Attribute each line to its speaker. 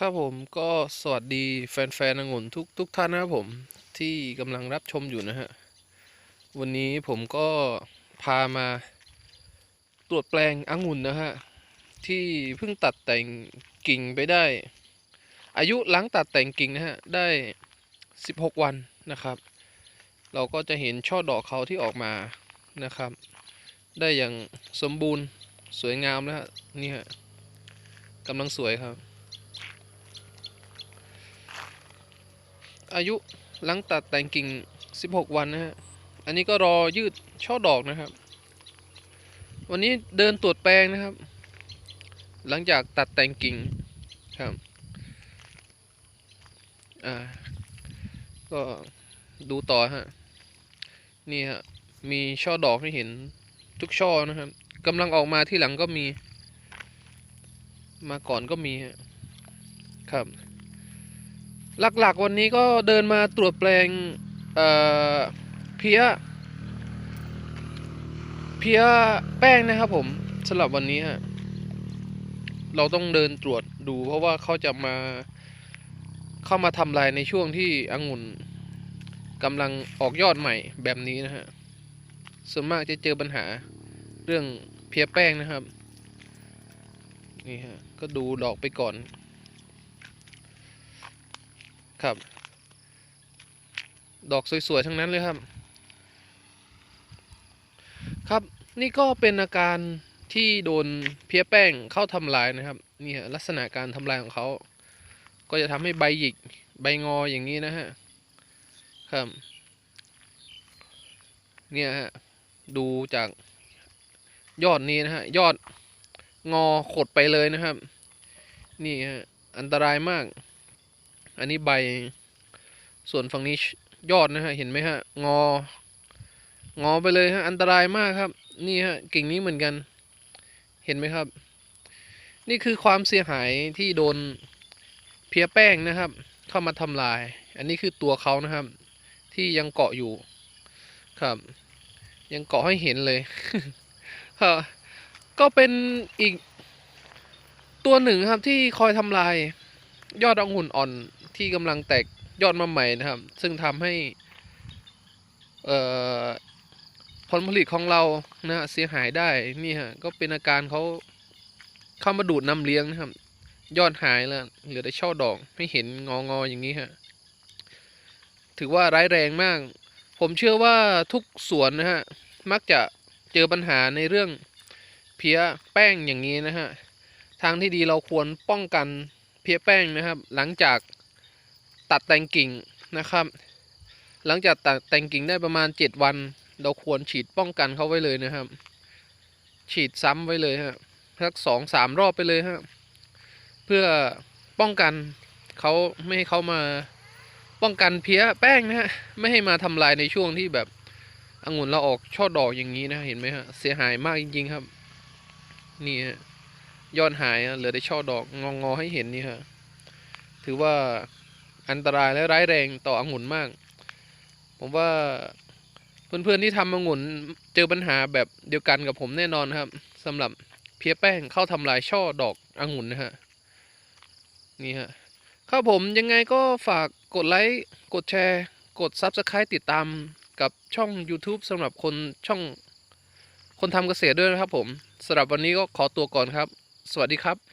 Speaker 1: ครับผมก็สวัสดีแฟนๆองุ่นทุกทุกท่านนะครับผมที่กำลังรับชมอยู่นะฮะ วันนี้ผมก็พามาตรวจแปลงองุ่นนะฮะ ที่เพิ่งตัดแต่งกิ่งไปได้ อายุหลังตัดแต่งกิ่งนะฮะ ได้ 16 วันนะครับ เราก็จะเห็นช่อดอกเขาที่ออกมานะครับ ได้อย่างสมบูรณ์สวยงามนะฮะนี่ฮะกำลังสวยครับ อายุหลังตัดแต่งกิ่ง 16 วันนะฮะ อันนี้ก็รอยืดช่อดอกนะครับ วันนี้เดินตรวจแปลงนะครับ หลังจากตัดแต่งกิ่งครับ อ่า ก็ดูต่อฮะ นี่ฮะ มีช่อดอกให้เห็นทุกช่อนะครับกำลังออกมาที่หลังก็มี มาก่อนก็มีฮะ ครับ หลักๆวันนี้ก็เดินมาตรวจแปลงเเพี้ยเพี้ยแป้งนะครับผมสำหรับวันนี้ฮะเราต้องเดินตรวจดูเพราะว่าเขาจะมาเข้ามาทำลายในช่วงที่องุ่นกำลังออกยอดใหม่แบบนี้นะฮะส่วนมากจะเจอปัญหาเรื่องเพี้ยแป้งนะครับนี่ฮะก็ดูดอกไปก่อน ครับ ดอกสวยๆทั้งนั้นเลยครับ ครับนี่ก็เป็นอาการที่โดนเพี้ยแป้งเข้าทำลายนะครับนี่ฮะลักษณะการทำลายของเขา ก็จะทำให้ใบหยิกใบงออย่างนี้นะฮะครับเนี่ยฮะดูจากยอดนี้นะฮะยอดงอขดไปเลยนะครับ นี่ฮะอันตรายมาก อันนี้ใบ ส่วนฝั่งนี้ยอดนะฮะ เห็นไหมฮะ งอ งอไปเลยฮะ อันตรายมากครับ นี่ฮะ กิ่งนี้เหมือนกัน เห็นไหมครับ นี่คือความเสียหายที่โดนเพี้ยแป้งนะครับ เข้ามาทำลาย อันนี้คือตัวเขานะครับ ที่ยังเกาะอยู่ ครับ ยังเกาะให้เห็นเลยก็เป็นอีกตัวหนึ่งครับที่คอยทำลายยอดองุ่นอ่อน ที่กำลังแตกยอดมาใหม่นะครับ ซึ่งทำให้ผลผลิตของเรานะเสียหายได้นี่ฮะก็เป็นอาการเขาเข้ามาดูดน้ำเลี้ยงนะครับ ยอดหายแล้วเหลือแต่ช่อดอกไม่เห็นงองออย่างนี้ฮะถือว่าร้ายแรงมาก ผมเชื่อว่าทุกสวนนะฮะมักจะเจอปัญหาในเรื่องเพี้ยแป้งอย่างนี้นะฮะทางที่ดีเราควรป้องกันเพี้ยแป้งนะครับ หลังจาก ตัดแต่งกิ่งนะครับ หลังจากตัดแต่งกิ่งได้ประมาณ 7 วัน เราควรฉีดป้องกันเขาไว้เลยนะครับ ฉีดซ้ำไว้เลยฮะสักสองสามรอบไปเลยฮะเพื่อป้องกันเขาไม่ให้เขามาป้องกันเพี้ยแป้งนะฮะไม่ให้มาทำลายในช่วงที่แบบองุ่นเราออกช่อดอกอย่างนี้นะเห็นไหมฮะเสียหายมากจริงๆครับ นี่ฮะยอดหายเหลือแต่ช่อดอกงองอๆให้เห็นนี่ฮะถือว่า อันตรายและร้ายแรงต่อองุ่นมาก ผมว่าเพื่อนๆที่ทำองุ่นเจอปัญหาแบบเดียวกันกับผมแน่นอนครับสำหรับเพี้ยแป้งเข้าทำลายช่อดอกองุ่นนะฮะนี่ฮะครับผมยังไงก็ฝากกดไลค์กดแชร์ กด Subscribe ติดตามกับช่อง YouTube สำหรับคนช่องคนทำเกษตรด้วยนะครับผมสำหรับวันนี้ก็ขอตัวก่อนครับ สวัสดีครับ